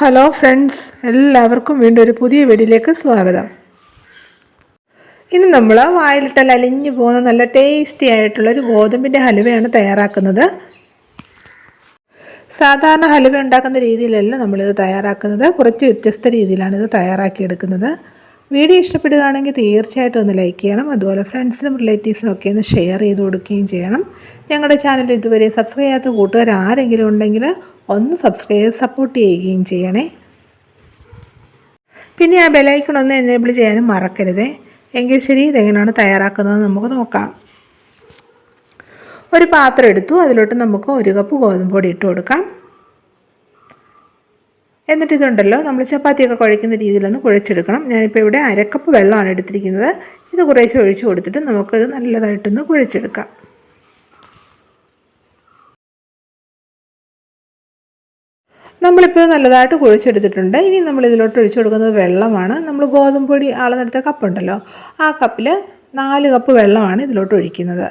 Hello friends എല്ലാവർക്കും വീണ്ടും ഒരു പുതിയ വീഡിയോയിലേക്ക് സ്വാഗതം. ഇന്ന് നമ്മൾ വായിലിട്ടാൽ അലിഞ്ഞു പോകുന്ന നല്ല ടേസ്റ്റി ആയിട്ടുള്ള ഒരു ഗോതമ്പിന്റെ ഹലുവയാണ് തയ്യാറാക്കുന്നത്. സാധാരണ ഹലുവ ഉണ്ടാക്കുന്ന രീതിയിലല്ല നമ്മളിത് തയ്യാറാക്കുന്നത്. കുറച്ച് വ്യത്യസ്ത രീതിയിലാണ് ഇത് തയ്യാറാക്കിയെടുക്കുന്നത്. വീഡിയോ ഇഷ്ടപ്പെടുകയാണെങ്കിൽ തീർച്ചയായിട്ടും ഒന്ന് ലൈക്ക് ചെയ്യണം. അതുപോലെ ഫ്രണ്ട്സിനും റിലേറ്റീവ്സിനും ഒക്കെ ഒന്ന് ഷെയർ ചെയ്ത് കൊടുക്കുകയും ചെയ്യണം. ഞങ്ങളുടെ ചാനൽ ഇതുവരെ സബ്സ്ക്രൈബ് ചെയ്യാത്ത കൂട്ടുകാർ ആരെങ്കിലും ഉണ്ടെങ്കിൽ ഒന്ന് സബ്സ്ക്രൈബ് ചെയ്ത് സപ്പോർട്ട് ചെയ്യുകയും ചെയ്യണേ. പിന്നെ ആ ബെലൈക്കൺ ഒന്ന് എനേബിൾ ചെയ്യാനും മറക്കരുത്. എങ്കിൽ ശരി ഇതെങ്ങനെയാണ് തയ്യാറാക്കുന്നത് നമുക്ക് നോക്കാം. ഒരു പാത്രം എടുത്തു അതിലോട്ട് നമുക്ക് ഒരു കപ്പ് ഗോതമ്പ് പൊടി ഇട്ട് കൊടുക്കാം. എന്നിട്ട് ഇതുണ്ടല്ലോ നമ്മൾ ചപ്പാത്തിയൊക്കെ കുഴയ്ക്കുന്ന രീതിയിലൊന്ന് കുഴച്ചെടുക്കണം. ഞാനിപ്പോൾ ഇവിടെ അരക്കപ്പ് വെള്ളമാണ് എടുത്തിരിക്കുന്നത്. ഇത് കുറേശ്ശെ ഒഴിച്ചു കൊടുത്തിട്ട് നമുക്കത് നല്ലതായിട്ടൊന്ന് കുഴച്ചെടുക്കാം. നമ്മളിപ്പോൾ നല്ലതായിട്ട് കുഴിച്ചെടുത്തിട്ടുണ്ട്. ഇനി നമ്മൾ ഇതിലോട്ട് ഒഴിച്ചു കൊടുക്കുന്നത് വെള്ളമാണ്. നമ്മൾ ഗോതമ്പ് പൊടി അളന്നെടുത്ത കപ്പുണ്ടല്ലോ. ആ കപ്പിൽ നാല് കപ്പ് വെള്ളമാണ് ഇതിലോട്ട് ഒഴിക്കുന്നത്.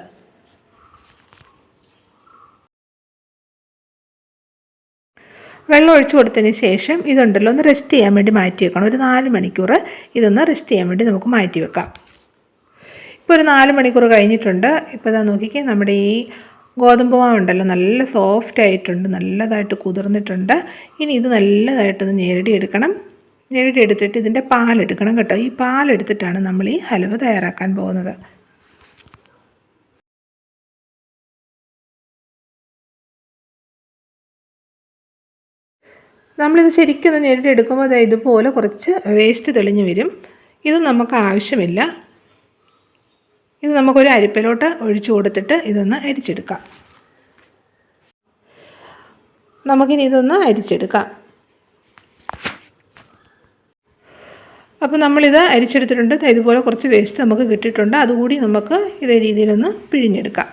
വെള്ളം ഒഴിച്ചു കൊടുത്തതിന് ശേഷം ഇതുണ്ടല്ലോ ഒന്ന് റെസ്റ്റ് ചെയ്യാൻ വേണ്ടി മാറ്റി വെക്കണം. ഒരു നാല് മണിക്കൂർ ഇതൊന്ന് റെസ്റ്റ് ചെയ്യാൻ വേണ്ടി നമുക്ക് മാറ്റി വെക്കാം. ഇപ്പോൾ ഒരു നാല് മണിക്കൂർ കഴിഞ്ഞിട്ടുണ്ട്. ഇപ്പോൾ ഇതാ നോക്കിക്കേ നമ്മുടെ ഈ ഗോതമ്പ് മാവുണ്ടല്ലോ നല്ല സോഫ്റ്റ് ആയിട്ടുണ്ട്. നല്ലതായിട്ട് കുതിർന്നിട്ടുണ്ട്. ഇനി ഇത് നല്ലതായിട്ടൊന്ന് ഞെരടി എടുക്കണം. ഞെരടി എടുത്തിട്ട് ഇതിന്റെ പാലെടുക്കണം കേട്ടോ. ഈ പാലെടുത്തിട്ടാണ് നമ്മൾ ഈ ഹലുവ തയ്യാറാക്കാൻ പോകുന്നത്. നമ്മളിത് ശരിക്കും ഒന്ന് എടുക്കുമ്പോൾ ഇതുപോലെ കുറച്ച് വേസ്റ്റ് തെളിഞ്ഞു വരും. ഇത് നമുക്ക് ആവശ്യമില്ല. ഇത് നമുക്കൊരു അരിപ്പിലോട്ട് ഒഴിച്ചു കൊടുത്തിട്ട് ഇതൊന്ന് അരിച്ചെടുക്കാം. നമുക്കിനി ഇതൊന്ന് അരിച്ചെടുക്കാം. അപ്പോൾ നമ്മളിത് അരിച്ചെടുത്തിട്ടുണ്ട്. ഇതുപോലെ കുറച്ച് വേസ്റ്റ് നമുക്ക് കിട്ടിയിട്ടുണ്ട്. അതുകൂടി നമുക്ക് ഇതേ രീതിയിലൊന്ന് പിഴിഞ്ഞെടുക്കാം.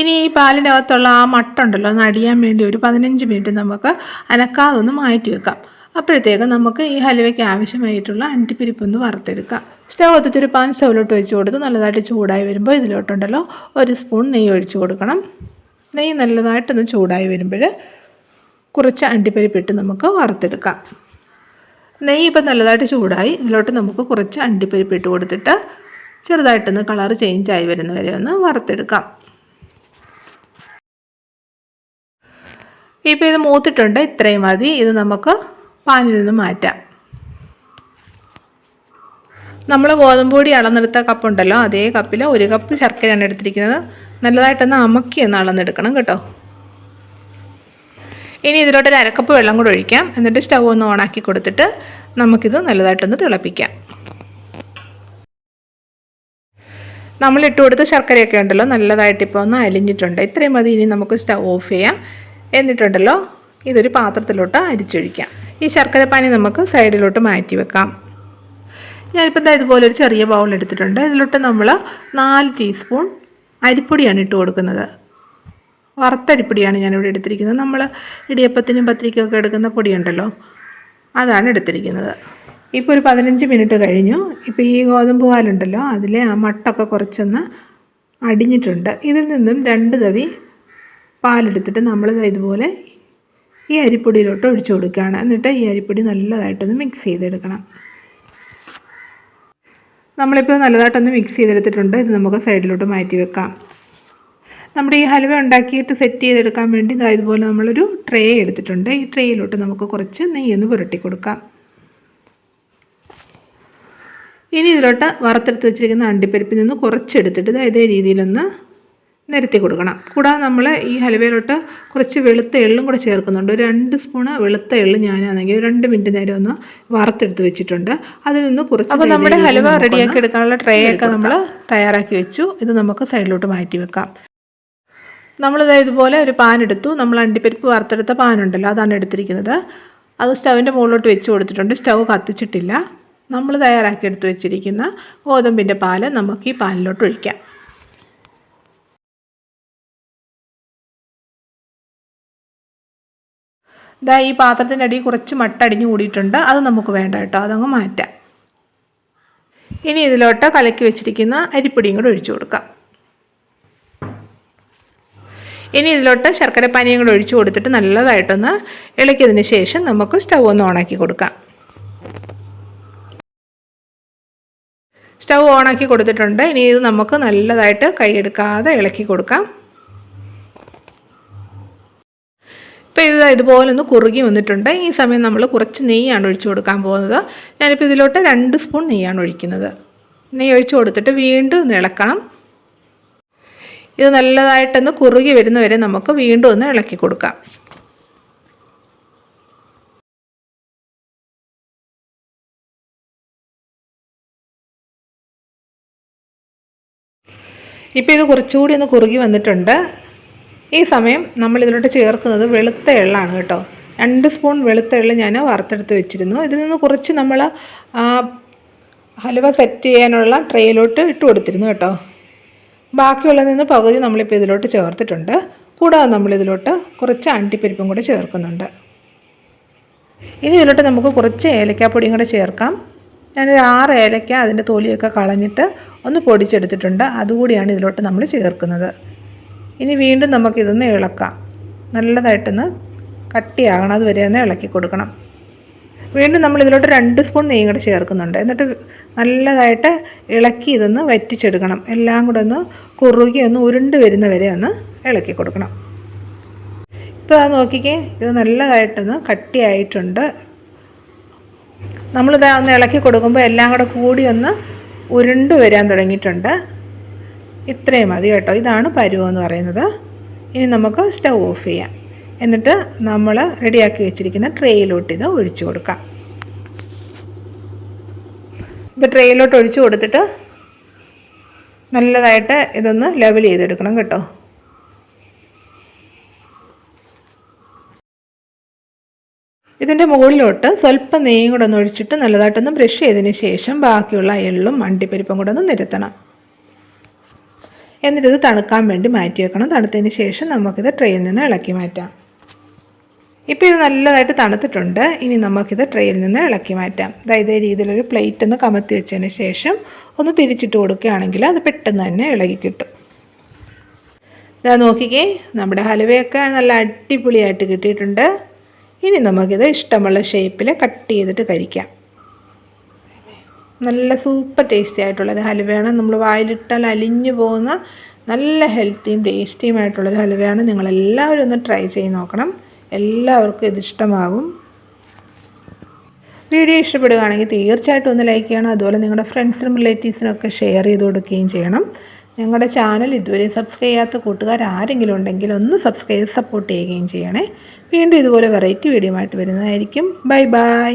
ഇനി ഈ പാലിനകത്തുള്ള ആ മട്ടുണ്ടല്ലോ ഒന്ന് അടിയാൻ വേണ്ടി ഒരു പതിനഞ്ച് മിനിറ്റ് നമുക്ക് അനക്കാതൊന്ന് മാറ്റി വെക്കാം. അപ്പോഴത്തേക്ക് നമുക്ക് ഈ ഹലുവയ്ക്ക് ആവശ്യമായിട്ടുള്ള അണ്ടിപ്പരിപ്പൊന്ന് വറുത്തെടുക്കാം. സ്റ്റവ് ഒത്തിരി പാൻ സ്റ്റൗലോട്ട് വെച്ച് കൊടുത്ത് നല്ലതായിട്ട് ചൂടായി വരുമ്പോൾ ഇതിലോട്ടുണ്ടല്ലോ ഒരു സ്പൂൺ നെയ്യ് ഒഴിച്ച് കൊടുക്കണം. നെയ്യ് നല്ലതായിട്ടൊന്ന് ചൂടായി വരുമ്പോൾ കുറച്ച് അണ്ടിപ്പരിപ്പിട്ട് നമുക്ക് വറുത്തെടുക്കാം. നെയ്യ് ഇപ്പം നല്ലതായിട്ട് ചൂടായി ഇതിലോട്ട് നമുക്ക് കുറച്ച് അണ്ടിപ്പരിപ്പിട്ട് കൊടുത്തിട്ട് ചെറുതായിട്ടൊന്ന് കളർ ചേഞ്ച് ആയി വരുന്ന വരെ ഒന്ന് വറുത്തെടുക്കാം. ഇപ്പോൾ ഇത് മൂത്തിട്ടുണ്ട് ഇത്രയും മതി. ഇത് നമുക്ക് പാനിൽ നിന്ന് മാറ്റാം. നമ്മൾ ഗോതമ്പ് പൊടി അളന്നെടുത്ത കപ്പുണ്ടല്ലോ അതേ കപ്പിൽ ഒരു കപ്പ് ശർക്കരയാണ് എടുത്തിരിക്കുന്നത്. നല്ലതായിട്ടൊന്ന് അമക്കി ഒന്ന് അളന്നെടുക്കണം കേട്ടോ. ഇനി ഇതിലോട്ടൊരു അരക്കപ്പ് വെള്ളം കൂടെ ഒഴിക്കാം. എന്നിട്ട് സ്റ്റവ് ഒന്ന് ഓണാക്കി കൊടുത്തിട്ട് നമുക്കിത് നല്ലതായിട്ടൊന്ന് തിളപ്പിക്കാം. നമ്മൾ ഇട്ട് കൊടുത്ത ശർക്കരയൊക്കെ ഉണ്ടല്ലോ നല്ലതായിട്ട് ഇപ്പോൾ ഒന്ന് അലിഞ്ഞിട്ടുണ്ട്. ഇത്രയും മതി ഇനി നമുക്ക് സ്റ്റവ് ഓഫ് ചെയ്യാം. എന്നിട്ടുണ്ടല്ലോ ഇതൊരു പാത്രത്തിലോട്ട് അരിച്ചൊഴിക്കാം. ഈ ശർക്കര പാനി നമുക്ക് സൈഡിലോട്ട് മാറ്റി വെക്കാം. ഞാനിപ്പോൾ ഇതുപോലെ ഒരു ചെറിയ ബൗൾ എടുത്തിട്ടുണ്ട്. ഇതിലോട്ട് നമ്മൾ നാല് ടീസ്പൂൺ അരിപ്പൊടിയാണ് ഇട്ട് കൊടുക്കുന്നത്. വറുത്തരിപ്പൊടിയാണ് ഞാനിവിടെ എടുത്തിരിക്കുന്നത്. നമ്മൾ ഇടിയപ്പത്തിനും പത്രിക്കൊക്കെ എടുക്കുന്ന പൊടിയുണ്ടല്ലോ അതാണ് എടുത്തിരിക്കുന്നത്. ഇപ്പോൾ ഒരു പതിനഞ്ച് മിനിറ്റ് കഴിഞ്ഞു. ഇപ്പോൾ ഈ ഗോതമ്പ് പാലുണ്ടല്ലോ അതിലെ ആ മട്ടൊക്കെ കുറച്ചൊന്ന് അടിഞ്ഞിട്ടുണ്ട്. ഇതിൽ നിന്നും രണ്ട് തവി പാലെടുത്തിട്ട് നമ്മൾ ഇതുപോലെ ഈ അരിപ്പൊടിയിലോട്ട് ഒഴിച്ചു കൊടുക്കുകയാണ്. എന്നിട്ട് ഈ അരിപ്പൊടി നല്ലതായിട്ടൊന്ന് മിക്സ് ചെയ്തെടുക്കണം. നമ്മളിപ്പോൾ നല്ലതായിട്ടൊന്ന് മിക്സ് ചെയ്തെടുത്തിട്ടുണ്ട്. ഇത് നമുക്ക് സൈഡിലോട്ട് മാറ്റി വെക്കാം. നമ്മുടെ ഈ ഹലുവ ഉണ്ടാക്കിയിട്ട് സെറ്റ് ചെയ്തെടുക്കാൻ വേണ്ടി ഇതുപോലെ നമ്മളൊരു ട്രേ എടുത്തിട്ടുണ്ട്. ഈ ട്രേയിലോട്ട് നമുക്ക് കുറച്ച് നെയ്യ് ഒന്ന് പുരട്ടി കൊടുക്കാം. ഇനി ഇതിലോട്ട് വറുത്തെടുത്ത് വെച്ചിരിക്കുന്ന അണ്ടിപ്പരിപ്പിൽ നിന്ന് കുറച്ചെടുത്തിട്ട് ഇതേ രീതിയിലൊന്ന് നിരത്തി കൊടുക്കണം. കൂടാതെ നമ്മൾ ഈ ഹലുവയിലോട്ട് കുറച്ച് വെളുത്ത എള്ളും കൂടെ ചേർക്കുന്നുണ്ട്. ഒരു രണ്ട് സ്പൂണ് വെളുത്ത എള്ള് ഞാനാണെങ്കിൽ രണ്ട് മിനിറ്റ് നേരം ഒന്ന് വറുത്തെടുത്ത് വെച്ചിട്ടുണ്ട്. അതിൽ നിന്ന് കുറച്ച് അപ്പോൾ നമ്മുടെ ഹലുവ റെഡിയാക്കി എടുക്കാനുള്ള ട്രേ ഒക്കെ നമ്മൾ തയ്യാറാക്കി വെച്ചു. ഇത് നമുക്ക് സൈഡിലോട്ട് മാറ്റി വെക്കാം. നമ്മളിത് ഇതുപോലെ ഒരു പാൻ എടുത്തു. നമ്മൾ അണ്ടിപ്പരിപ്പ് വറുത്തെടുത്ത പാനുണ്ടല്ലോ അതാണ് എടുത്തിരിക്കുന്നത്. അത് സ്റ്റവിന്റെ മുകളിലോട്ട് വെച്ച് കൊടുത്തിട്ടുണ്ട്. സ്റ്റൗ കത്തിച്ചിട്ടില്ല. നമ്മൾ തയ്യാറാക്കി എടുത്ത് വെച്ചിരിക്കുന്ന ഗോതമ്പിന്റെ പാൽ നമുക്ക് ഈ പാനിലോട്ട് ഒഴിക്കാം. ഇതാ ഈ പാത്രത്തിന്റെ അടിയിൽ കുറച്ച് മട്ട അടിഞ്ഞു കൂടിയിട്ടുണ്ട്. അത് നമുക്ക് വേണ്ട കേട്ടോ. അതങ്ങ് മാറ്റാം. ഇനി ഇതിലോട്ട് കലക്കി വെച്ചിരിക്കുന്ന അരിപ്പൊടിയും കൂടെ ഒഴിച്ചു കൊടുക്കാം. ഇനി ഇതിലോട്ട് ശർക്കരപ്പാനിയും പാനീയം കൂടെ ഒഴിച്ചു കൊടുത്തിട്ട് നല്ലതായിട്ടൊന്ന് ഇളക്കിയതിന് ശേഷം നമുക്ക് സ്റ്റൗ ഒന്ന് ഓണാക്കി കൊടുക്കാം. സ്റ്റൗ ഓണാക്കി കൊടുത്തിട്ടുണ്ട്. ഇനി ഇത് നമുക്ക് നല്ലതായിട്ട് കൈയെടുക്കാതെ ഇളക്കി കൊടുക്കാം. ഇപ്പോൾ ഇത് ഇതുപോലെ ഒന്ന് കുറുകി വന്നിട്ടുണ്ട്. ഈ സമയം നമ്മൾ കുറച്ച് നെയ്യാണ് ഒഴിച്ചു കൊടുക്കാൻ പോകുന്നത്. ഞാനിപ്പോൾ ഇതിലോട്ട് രണ്ട് സ്പൂൺ നെയ്യാണ് ഒഴിക്കുന്നത്. നെയ്യ് ഒഴിച്ചു കൊടുത്തിട്ട് വീണ്ടും ഒന്ന് ഇളക്കണം. ഇത് നല്ലതായിട്ടൊന്ന് കുറുകി വരുന്നവരെ നമുക്ക് വീണ്ടും ഒന്ന് ഇളക്കി കൊടുക്കാം. ഇപ്പോൾ ഇത് കുറച്ചുകൂടി ഒന്ന് കുറുകി വന്നിട്ടുണ്ട്. ഈ സമയം നമ്മൾ ഇതിലോട്ട് ചേർക്കുന്നത് വെളുത്ത എള്ളാണ് കേട്ടോ. രണ്ട് സ്പൂൺ വെളുത്ത എള്ള് ഞാൻ വറുത്തെടുത്ത് വെച്ചിരുന്നു. ഇതിൽ നിന്ന് കുറച്ച് നമ്മൾ ഹലുവ സെറ്റ് ചെയ്യാനുള്ള ട്രേയിലോട്ട് ഇട്ട് കൊടുത്തിരുന്നു കേട്ടോ. ബാക്കിയുള്ളതിൽ നിന്ന് പകുതി നമ്മളിപ്പോൾ ഇതിലോട്ട് ചേർത്തിട്ടുണ്ട്. കൂടാതെ നമ്മളിതിലോട്ട് കുറച്ച് അണ്ടിപ്പരിപ്പും കൂടെ ചേർക്കുന്നുണ്ട്. ഇനി ഇതിലോട്ട് നമുക്ക് കുറച്ച് ഏലക്കാപ്പൊടിയും കൂടെ ചേർക്കാം. ഞാനൊരു ആറ് ഏലക്ക അതിന്റെ തൊലിയൊക്കെ കളഞ്ഞിട്ട് ഒന്ന് പൊടിച്ചെടുത്തിട്ടുണ്ട്. അതുകൂടിയാണ് ഇതിലോട്ട് നമ്മൾ ചേർക്കുന്നത്. ഇനി വീണ്ടും നമുക്കിതൊന്ന് ഇളക്കാം. നല്ലതായിട്ടൊന്ന് കട്ടിയാകണം. അതുവരെ ഒന്ന് ഇളക്കി കൊടുക്കണം. വീണ്ടും നമ്മൾ ഇതിലോട്ട് രണ്ട് സ്പൂൺ നെയ്യും കൂടെ ചേർക്കുന്നുണ്ട്. എന്നിട്ട് നല്ലതായിട്ട് ഇളക്കി ഇതൊന്ന് വറ്റിച്ചെടുക്കണം. എല്ലാം കൂടെ ഒന്ന് കുറുകി ഒന്ന് ഉരുണ്ട് വരുന്ന വരെ ഒന്ന് ഇളക്കി കൊടുക്കണം. ഇപ്പോൾ അത് നോക്കിക്കേ. ഇത് നല്ലതായിട്ടൊന്ന് കട്ടിയായിട്ടുണ്ട്. നമ്മളിത് ഒന്ന് ഇളക്കി കൊടുക്കുമ്പോൾ എല്ലാം കൂടെ കൂടി ഒന്ന് ഉരുണ്ട് വരാൻ തുടങ്ങിയിട്ടുണ്ട്. ഇത്രയും മതി കേട്ടോ. ഇതാണ് പരുവം പറയുന്നത്. ഇനി നമുക്ക് സ്റ്റൗ ഓഫ് ചെയ്യാം. എന്നിട്ട് നമ്മൾ റെഡിയാക്കി വെച്ചിരിക്കുന്ന ട്രേയിലോട്ട് ഇത് ഒഴിച്ചു കൊടുക്കാം. ഇത് ട്രേയിലോട്ട് ഒഴിച്ചു കൊടുത്തിട്ട് നല്ലതായിട്ട് ഇതൊന്ന് ലെവൽ ചെയ്തെടുക്കണം കേട്ടോ. ഇതിന്റെ മുകളിലോട്ട് സ്വല്പം നെയ്യും കൂടെ ഒന്ന് ഒഴിച്ചിട്ട് നല്ലതായിട്ടൊന്ന് ബ്രഷ് ചെയ്തതിന് ശേഷം ബാക്കിയുള്ള എള്ളും അണ്ടിപ്പരിപ്പും കൂടെ ഒന്ന് നിരത്തണം. എന്നിട്ടിത് തണുക്കാൻ വേണ്ടി മാറ്റി വെക്കണം. തണുത്തതിന് ശേഷം നമുക്കിത് ട്രെയിൽ നിന്ന് ഇളക്കി മാറ്റാം. ഇപ്പോൾ ഇത് നല്ലതായിട്ട് തണുത്തിട്ടുണ്ട്. ഇനി നമുക്കിത് ട്രെയിൽ നിന്ന് ഇളക്കി മാറ്റാം. അതായത് രീതിയിലൊരു പ്ലേറ്റ് ഒന്ന് കമത്തി വെച്ചതിന് ശേഷം ഒന്ന് തിരിച്ചിട്ട് കൊടുക്കുകയാണെങ്കിൽ അത് പെട്ടെന്ന് തന്നെ ഇളകി കിട്ടും. ഇതാ നോക്കിക്കേ നമ്മുടെ ഹലുവയൊക്കെ നല്ല അടിപൊളിയായിട്ട് കിട്ടിയിട്ടുണ്ട്. ഇനി നമുക്കിത് ഇഷ്ടമുള്ള ഷേപ്പിൽ കട്ട് ചെയ്തിട്ട് കഴിക്കാം. നല്ല സൂപ്പർ ടേസ്റ്റി ആയിട്ടുള്ളൊരു ഹലുവയാണ്. നമ്മൾ വായിലിട്ടാൽ അലിഞ്ഞു പോകുന്ന നല്ല ഹെൽത്തിയും ടേസ്റ്റിയും ആയിട്ടുള്ളൊരു ഹലുവയാണ്. നിങ്ങളെല്ലാവരും ഒന്ന് ട്രൈ ചെയ്ത് നോക്കണം. എല്ലാവർക്കും ഇതിഷ്ടമാകും വീഡിയോ ഇഷ്ടപ്പെടുകയാണെങ്കിൽ തീർച്ചയായിട്ടും ഒന്ന് ലൈക്ക് ചെയ്യണം. അതുപോലെ നിങ്ങളുടെ ഫ്രണ്ട്സിനും റിലേറ്റീവ്സിനും ഒക്കെ ഷെയർ ചെയ്ത് കൊടുക്കുകയും ചെയ്യണം. ഞങ്ങളുടെ ചാനൽ ഇതുവരെ സബ്സ്ക്രൈബ് ചെയ്യാത്ത കൂട്ടുകാർ ആരെങ്കിലും ഉണ്ടെങ്കിൽ ഒന്ന് സബ്സ്ക്രൈബ് സപ്പോർട്ട് ചെയ്യുകയും ചെയ്യണേ. വീണ്ടും ഇതുപോലെ വെറൈറ്റി വീഡിയോ ആയിട്ട് വരുന്നതായിരിക്കും. Bye bye